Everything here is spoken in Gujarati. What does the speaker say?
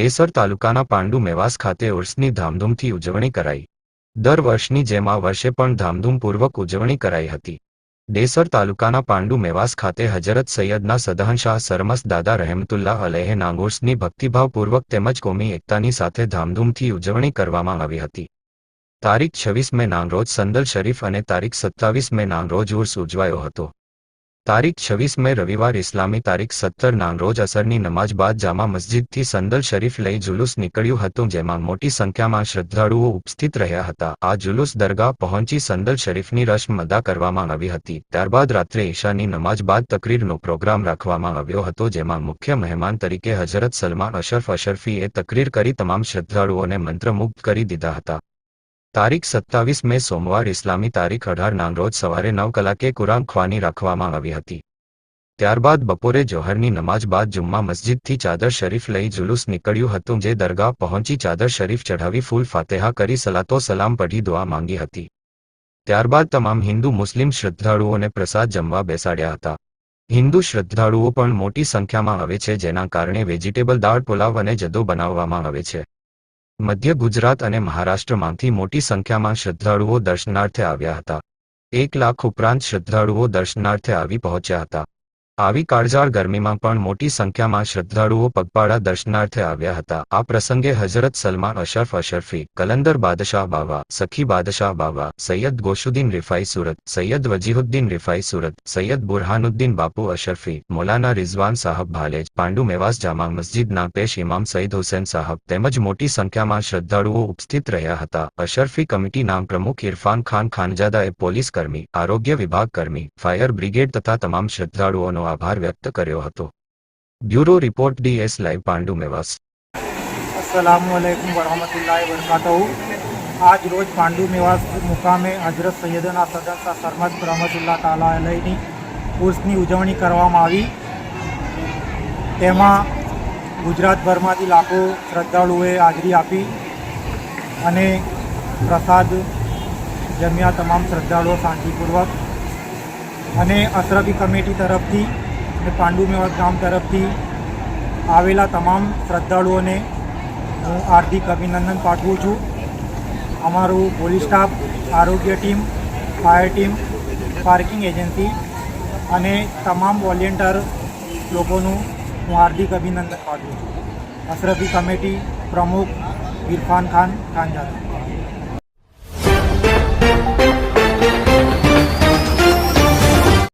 ડેસર તાલુકાના પાંડુ મેવાસ ખાતે ઉર્સની ધામધૂમથી ઉજવણી કરાઈ. દર વર્ષની જેમ આ વર્ષે પણ ધામધૂમપૂર્વક ઉજવણી કરાઈ હતી. ડેસર તાલુકાના પાંડુ મેવાસ ખાતે હજરત સૈયદના સદહનશાહ સરમસ દાદા રહેમતુલ્લાહ અલેહે નાંગોર્સની ભક્તિભાવપૂર્વક તેમજ કોમી એકતાની સાથે ધામધૂમથી ઉજવણી કરવામાં આવી હતી. તારીખ છવ્વીસ મે નાંગરોજ સંદલ શરીફ અને તારીખ સત્તાવીસ મે નાંગરોજ ઉર્સ ઉજવાયો હતો. તારીખ છવ્વીસ મે રવિવાર ઇસ્લામી તારીખ સત્તર નાંગ રોજ અસરની નમાજ બાદ જામા મસ્જિદથી સંદલ શરીફ લઈ જુલુસ નીકળ્યું હતું, જેમાં મોટી સંખ્યામાં શ્રદ્ધાળુઓ ઉપસ્થિત રહ્યા હતા. આ જુલુસ દરગાહ પહોંચી સંદલ શરીફની રસ્મ અદા કરવામાં આવી હતી. ત્યારબાદ રાત્રે ઈશાની નમાજ બાદ તકરીરનો પ્રોગ્રામ રાખવામાં આવ્યો હતો, જેમાં મુખ્ય મહેમાન તરીકે હજરત સલમાન અશરફ અશરફીએ તકરીર કરી, તમામ શ્રદ્ધાળુઓને મંત્રમુગ્ધ કરી દીધા હતા. તારીખ સત્તાવીસ મે સોમવાર ઇસ્લામી તારીખ અઢાર નાંગ રોજ સવારે નવ કલાકે કુરાન ખ્વાની રાખવામાં આવી હતી. ત્યારબાદ બપોરે જોહરની નમાજ બાદ જુમ્મા મસ્જિદથી ચાદર શરીફ લઈ જુલુસ નીકળ્યું હતું જે દરગાહ પહોંચી ચાદર શરીફ ચઢાવી ફૂલ ફાતેહા કરી સલાતો સલામ પઢી દુઆ માંગી હતી. ત્યારબાદ તમામ હિન્દુ મુસ્લિમ શ્રદ્ધાળુઓને પ્રસાદ જમવા બેસાડ્યા હતા. હિન્દુ શ્રદ્ધાળુઓ પણ મોટી સંખ્યામાં આવે છે જેના કારણે વેજીટેબલ દાળ, પુલાવ અને જદો બનાવવામાં આવે છે. મધ્ય ગુજરાત અને મહારાષ્ટ્રમાંથી મોટી સંખ્યામાં શ્રદ્ધાળુઓ દર્શનાર્થે આવ્યા હતા. એક લાખ ઉપરાંત શ્રદ્ધાળુઓ દર્શનાર્થે આવી પહોંચ્યા હતા. આવી કાળઝાળ ગરમીમાં પણ મોટી સંખ્યામાં શ્રદ્ધાળુઓ પગપાળા દર્શનાર્થે આવ્યા હતા. આ પ્રસંગે હઝરત સલમાન અશરફ અશરફી, કલંદર બાદશાહ બાવા, સખી બાદશાહ બાવા, સૈયદ ગોશુદ્દીન રિફાઈ સુરત, સૈયદ વજીહુદ્દીન રિફાઈ સુરત, સૈયદ બુરહાનુદ્દીન બાપુ અશરફી, મોલાના રિઝવાન સાહબ ભાલેજ, પાંડુ મેવાસ જામા મસ્જિદના પેશ ઇમામ સઈદ હુસેન સાહબ તેમજ મોટી સંખ્યામાં શ્રદ્ધાળુઓ ઉપસ્થિત રહ્યા હતા. અશરફી કમિટીના પ્રમુખ ઇરફાન ખાન ખાનજાદાએ પોલીસ કર્મી, આરોગ્ય વિભાગ કર્મી, ફાયર બ્રિગેડ તથા તમામ શ્રદ્ધાળુઓનો આભાર વ્યક્ત કર્યો હતો. Bureau report DS live Pandu Mewas અસલામુઅલૈકુમ વરહમતુલ્લાહ વરકાતહુ. આજ રોજ પાંડુ મેવાસ મુકામે હજરત સૈયદના સદસ્ય સરમદ રહમતુલ્લા તાલા અલહીની ઉર્સની ઉજવણી કરવામાં આવી. તેમાં ગુજરાતભરમાંથી લાખો શ્રદ્ધાળુઓએ હાજરી આપી અને પ્રસાદ જમ્યા તમામ શ્રદ્ધાળુઓ શાંતિપૂર્વક અને અશરફી કમિટી તરફથી અને પાંડુ મેવાસ ગામ તરફથી આવેલા તમામ શ્રદ્ધાળુઓને હું હાર્દિક અભિનંદન પાઠવું છું. અમારું પોલીસ સ્ટાફ, આરોગ્ય team, fire team, parking agency અને તમામ વોલેન્ટિયર લોકોનું હું હાર્દિક અભિનંદન પાઠવું છું. અશરફી કમિટી પ્રમુખ ઇરફાન ખાન ખાનજાદા.